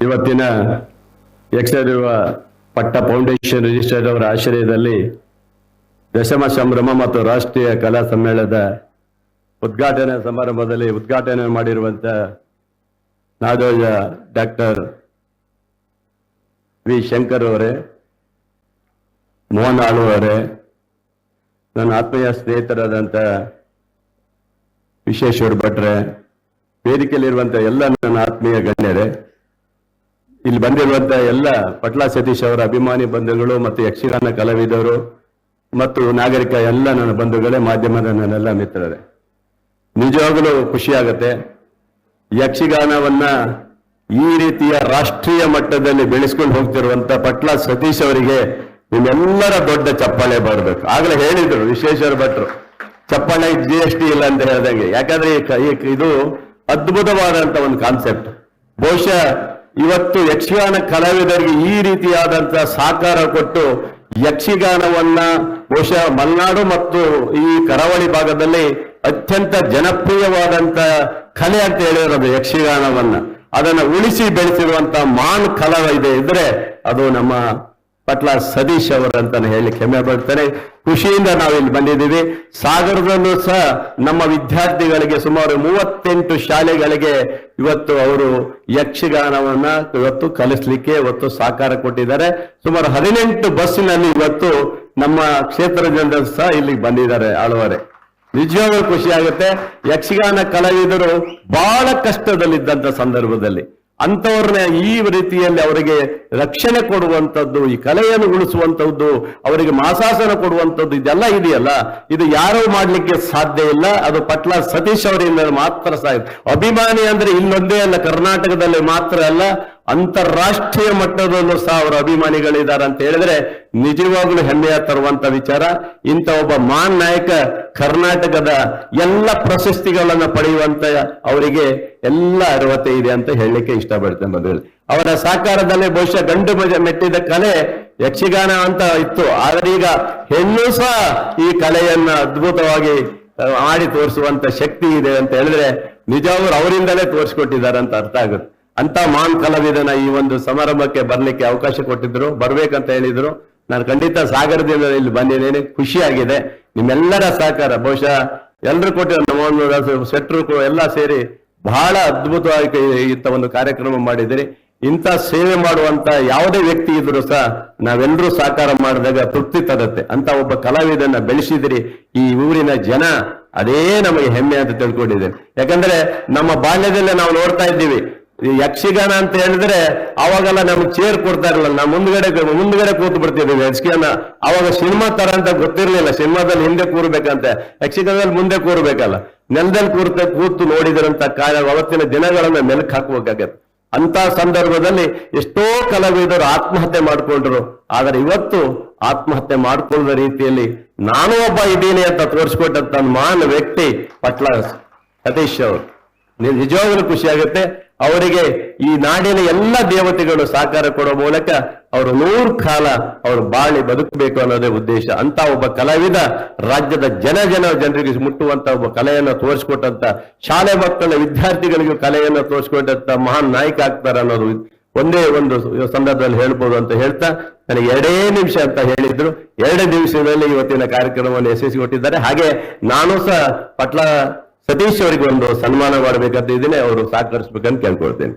ಇವತ್ತಿನ ಯಕ್ಷರಿರುವ ಪಟ್ಟ foundation registrar ಅವರ ಆಶ್ರಯದಲ್ಲಿ ದಶಮ ಸಂಭ್ರಮ ಮತ್ತು ರಾಷ್ಟ್ರೀಯ ಕಲಾ ಸಮ್ಮೇಳನದ ಉದ್ಘಾಟನಾ ಸಮಾರಂಭದಲ್ಲಿ ಉದ್ಘಾಟನೆ ಮಾಡಿರುವಂಥ ನಾಡೋಜ ಡಾಕ್ಟರ್ ವಿ ಶಂಕರ್ ಅವರೇ, ಮೋಹನ್ ಆಳು ಅವರೇ, ನನ್ನ ಆತ್ಮೀಯ ಸ್ನೇಹಿತರಾದಂಥ ವಿಶ್ವೇಶ್ವರ ಭಟ್ರೆ ವೇದಿಕೆಯಲ್ಲಿರುವಂಥ ಎಲ್ಲ ನನ್ನ ಆತ್ಮೀಯ ಗಣ್ಯರೇ ಇಲ್ಲಿ ಬಂದಿರುವಂತ ಎಲ್ಲ ಪಟ್ಲಾ ಸತೀಶ್ ಅವರ ಅಭಿಮಾನಿ ಬಂಧುಗಳು ಮತ್ತು ಯಕ್ಷಗಾನ ಕಲಾವಿದರು ಮತ್ತು ನಾಗರಿಕ ಎಲ್ಲ ನನ್ನ ಬಂಧುಗಳೇ, ಮಾಧ್ಯಮದ ನನ್ನೆಲ್ಲ ಮಿತ್ರರೇ. ನಿಜವಾಗಲೂ ಖುಷಿಯಾಗತ್ತೆ. ಯಕ್ಷಗಾನವನ್ನ ಈ ರೀತಿಯ ರಾಷ್ಟ್ರೀಯ ಮಟ್ಟದಲ್ಲಿ ಬೆಳೆಸ್ಕೊಂಡು ಹೋಗ್ತಿರುವಂತ ಪಟ್ಲಾ ಸತೀಶ್ ಅವರಿಗೆ ನಿಮ್ಮೆಲ್ಲರ ದೊಡ್ಡ ಚಪ್ಪಾಳೆ ಬರಬೇಕು. ಆಗಲೇ ಹೇಳಿದ್ರು ವಿಶ್ವೇಶ್ವರ ಭಟ್ರು. ಚಪ್ಪಾಳೆ ಜಿ ಎಸ್ ಟಿ ಇಲ್ಲ ಅಂತ ಹೇಳ್ದಂಗೆ. ಯಾಕಂದ್ರೆ ಇದು ಅದ್ಭುತವಾದಂತ ಒಂದು ಕಾನ್ಸೆಪ್ಟ್ ಬಹುಶಃ ಇವತ್ತು ಯಕ್ಷಗಾನ ಕಲಾವಿದರಿಗೆ ಈ ರೀತಿಯಾದಂತ ಸಹಕಾರ ಕೊಟ್ಟು ಯಕ್ಷಗಾನವನ್ನ ಬಹುಶಃ ಮಲೆನಾಡು ಮತ್ತು ಈ ಕರಾವಳಿ ಭಾಗದಲ್ಲಿ ಅತ್ಯಂತ ಜನಪ್ರಿಯವಾದಂತ ಕಲೆ ಅಂತ ಹೇಳಿರೋದು ಯಕ್ಷಗಾನವನ್ನ. ಅದನ್ನ ಉಳಿಸಿ ಬೆಳೆಸಿರುವಂತಹ ಮಾನ್ ಕಲಾವಿದೆ ಇದೆ ಇದ್ರೆ ಅದು ನಮ್ಮ ಪಟ್ಲ ಸತೀಶ್ ಅವರು ಅಂತ ಹೇಳಿ ಹೆಮ್ಮೆ ಪಡ್ತಾರೆ ಖುಷಿಯಿಂದ ನಾವು ಇಲ್ಲಿ ಬಂದಿದ್ದೀವಿ. ಸಾಗರದಲ್ಲೂ ಸಹ ನಮ್ಮ ವಿದ್ಯಾರ್ಥಿಗಳಿಗೆ ಸುಮಾರು ಮೂವತ್ತೆಂಟು ಶಾಲೆಗಳಿಗೆ ಇವತ್ತು ಅವರು ಯಕ್ಷಗಾನವನ್ನ ಇವತ್ತು ಕಲಿಸ್ಲಿಕ್ಕೆ ಇವತ್ತು ಸಹಕಾರ ಕೊಟ್ಟಿದ್ದಾರೆ. ಸುಮಾರು ಹದಿನೆಂಟು ಬಸ್ಸಿನಲ್ಲಿ ಇವತ್ತು ನಮ್ಮ ಕ್ಷೇತ್ರ ಜನರು ಸಹ ಇಲ್ಲಿಗೆ ಬಂದಿದ್ದಾರೆ ಆಳುವರೆ. ನಿಜವಾಗ್ಲೂ ಖುಷಿ ಆಗುತ್ತೆ. ಯಕ್ಷಗಾನ ಕಲಾವಿದರು ಬಹಳ ಕಷ್ಟದಲ್ಲಿದ್ದಂತ ಸಂದರ್ಭದಲ್ಲಿ. ಅಂಥವ್ರನ್ನ ಈ ರೀತಿಯಲ್ಲಿ ಅವರಿಗೆ ರಕ್ಷಣೆ ಕೊಡುವಂಥದ್ದು, ಈ ಕಲೆಯನ್ನು ಉಳಿಸುವಂಥದ್ದು, ಅವರಿಗೆ ಮಾಸಾಸನ ಕೊಡುವಂಥದ್ದು ಇದೆಲ್ಲ ಇದೆಯಲ್ಲ? ಇದು ಯಾರೂ ಮಾಡಲಿಕ್ಕೆ ಸಾಧ್ಯ ಇಲ್ಲ. ಅದು ಪಟ್ಲ ಸತೀಶ್ ಅವರಿಂದ ಮಾತ್ರ ಸಾಧ್ಯ. ಅಭಿಮಾನಿ ಅಂದ್ರೆ ಇಲ್ಲೊಂದೇ ಅಲ್ಲ, ಕರ್ನಾಟಕದಲ್ಲಿ ಮಾತ್ರ ಅಲ್ಲ. ಅಂತಾರಾಷ್ಟ್ರೀಯ ಮಟ್ಟದಲ್ಲೂ ಸಹ ಅವರ ಅಭಿಮಾನಿಗಳಿದ್ದಾರೆ ಅಂತ ಹೇಳಿದ್ರೆ ನಿಜವಾಗ್ಲೂ ಹೆಮ್ಮೆಯ ತರುವಂತ ವಿಚಾರ. ಇಂಥ ಒಬ್ಬ ಮಾನ್ ನಾಯಕ ಕರ್ನಾಟಕದ ಎಲ್ಲ ಪ್ರಶಸ್ತಿಗಳನ್ನ ಪಡೆಯುವಂತ ಅವರಿಗೆ ಎಲ್ಲ ಅರ್ಹತೆ ಇದೆ ಅಂತ ಹೇಳಲಿಕ್ಕೆ ಇಷ್ಟಪಡ್ತೇನೆ ಬಂಧುಗಳು. ಅವರ ಸಾಕಾರದಲ್ಲಿ ಬಹುಶಃ ಗಂಡು ಮೆಟ್ಟಿದ ಕಲೆ ಯಕ್ಷಗಾನ ಅಂತ ಇತ್ತು. ಆದ್ರೆ ಈಗ ಹೆಣ್ಣು ಸಹ ಈ ಕಲೆಯನ್ನ ಅದ್ಭುತವಾಗಿ ಆಡಿ ತೋರಿಸುವಂತ ಶಕ್ತಿ ಇದೆ ಅಂತ ಹೇಳಿದ್ರೆ ನಿಜವಾಗ್ಲೂ ಅವರಿಂದಲೇ ತೋರಿಸ್ಕೊಟ್ಟಿದ್ದಾರೆ ಅಂತ ಅರ್ಥ ಆಗುತ್ತೆ. ಅಂತ ಮಾನ್ ಕಲಾವಿದನ ಈ ಒಂದು ಸಮಾರಂಭಕ್ಕೆ ಬರಲಿಕ್ಕೆ ಅವಕಾಶ ಕೊಟ್ಟಿದ್ರು. ಬರ್ಬೇಕಂತ ಹೇಳಿದ್ರು. ನಾನು ಖಂಡಿತ ಸಾಗರದಿಂದ ಇಲ್ಲಿ ಬಂದಿದ್ದೇನೆ. ಖುಷಿಯಾಗಿದೆ. ನಿಮ್ಮೆಲ್ಲರ ಸಹಕಾರ, ಬಹುಶಃ ಎಲ್ಲರೂ ಕೊಟ್ಟಿರೋ ನಮ್ಮ ಶೆಟ್ರು ಎಲ್ಲ ಸೇರಿ ಬಹಳ ಅದ್ಭುತವಾಗಿ ಇಂಥ ಒಂದು ಕಾರ್ಯಕ್ರಮ ಮಾಡಿದಿರಿ ಇಂಥ ಸೇವೆ ಮಾಡುವಂತ ಯಾವುದೇ ವ್ಯಕ್ತಿ ಇದ್ರು ಸಹ ನಾವೆಲ್ಲರೂ ಸಹಕಾರ ಮಾಡಿದಾಗ ತೃಪ್ತಿ ತರುತ್ತೆ. ಅಂತ ಒಬ್ಬ ಕಲಾವಿದನ್ನ ಬೆಳೆಸಿದಿರಿ. ಈ ಊರಿನ ಜನ ಅದೇ ನಮಗೆ ಹೆಮ್ಮೆ ಅಂತ ತಿಳ್ಕೊಂಡಿದ್ದೇನೆ ಯಾಕಂದ್ರೆ ನಮ್ಮ ಬಾಲ್ಯದಲ್ಲೇ ನಾವು ನೋಡ್ತಾ ಇದ್ದೀವಿ. ಯಕ್ಷಗಾನ ಅಂತ ಹೇಳಿದ್ರೆ ಅವಾಗೆಲ್ಲ ನಮ್ಗೆ ಚೇರ್ ಕೊಡ್ತಾ ಇರಲಿಲ್ಲ. ನಾವು ಮುಂದ್ಗಡೆ ಮುಂದ್ಗಡೆ ಕೂತು ಬಿಡ್ತಿದ್ವಿ ಯಕ್ಷಗಾನ. ಅವಾಗ ಸಿನಿಮಾ ತರ ಅಂತ ಗೊತ್ತಿರ್ಲಿಲ್ಲ. ಸಿನಿಮಾದಲ್ಲಿ ಹಿಂದೆ ಕೂರ್ಬೇಕಂತ. ಯಕ್ಷಗಾನದಲ್ಲಿ ಮುಂದೆ ಕೂರ್ಬೇಕಲ್ಲ. ನೆಲದಲ್ಲಿ ಕೂರ್ತ ಕೂತು ನೋಡಿದ್ರಂತ ಕಾಲ ಅವತ್ತಿನ ದಿನಗಳನ್ನ ಮೆಲುಕು ಹಾಕ್ಬೇಕಾಗತ್ತೆ. ಅಂತ ಸಂದರ್ಭದಲ್ಲಿ ಎಷ್ಟೋ ಕಲಾವಿದರು ಆತ್ಮಹತ್ಯೆ ಮಾಡ್ಕೊಂಡ್ರು. ಆದ್ರೆ ಇವತ್ತು ಆತ್ಮಹತ್ಯೆ ಮಾಡ್ಕೊಳ್ಳದ ರೀತಿಯಲ್ಲಿ ನಾನು ಒಬ್ಬ ಇದ್ದೀನಿ ಅಂತ ತೋರಿಸ್ಕೊಟ್ಟಂತ ಮಾನ ವ್ಯಕ್ತಿ ಪಟ್ಲ ಸತೀಶ್ ಅವರು. ನಿ- ನಿಜವಾಗ್ಲೂ ಖುಷಿ ಆಗುತ್ತೆ. ಅವರಿಗೆ ಈ ನಾಡಿನ ಎಲ್ಲ ದೇವತೆಗಳು ಸಾಕಾರ ಕೊಡೋ ಮೂಲಕ ಅವರು ನೂರು ಕಾಲ ಅವರು ಬಾಳಿ ಬದುಕಬೇಕು ಅನ್ನೋದೇ ಉದ್ದೇಶ. ಅಂತ ಒಬ್ಬ ಕಲಾವಿದ ರಾಜ್ಯದ ಜನ ಜನ ಜನರಿಗೆ ಮುಟ್ಟುವಂತ ಒಬ್ಬ ಕಲೆಯನ್ನು ತೋರಿಸ್ಕೊಟ್ಟಂತ ಶಾಲೆ ಮಕ್ಕಳ ವಿದ್ಯಾರ್ಥಿಗಳಿಗೂ ಕಲೆಯನ್ನು ತೋರಿಸ್ಕೊಟ್ಟಂತ ಮಹಾನ್ ನಾಯಕ ಆಗ್ತಾರೆ ಅನ್ನೋದು ಒಂದೇ ಒಂದು ಸಂದರ್ಭದಲ್ಲಿ ಹೇಳ್ಬೋದು ಅಂತ ಹೇಳ್ತಾ ನನಗೆ ಎರಡೇ ನಿಮಿಷ ಅಂತ ಹೇಳಿದ್ರು. ಎರಡೇ ದಿವಸದಲ್ಲಿ ಇವತ್ತಿನ ಕಾರ್ಯಕ್ರಮವನ್ನು ಯಶಸ್ವಿಗೊಟ್ಟಿದ್ದಾರೆ ಹಾಗೆ ನಾನು ಸಹ ಪಟ್ಲ ಸತೀಶ್ ಅವರಿಗೆ ಒಂದು ಸನ್ಮಾನ ಮಾಡಬೇಕಂತ ಇದ್ದೀನಿ ಅವರು ಸಹಕರಿಸ್ಬೇಕಂತ ಕೇಳ್ಕೊಳ್ತೇನೆ.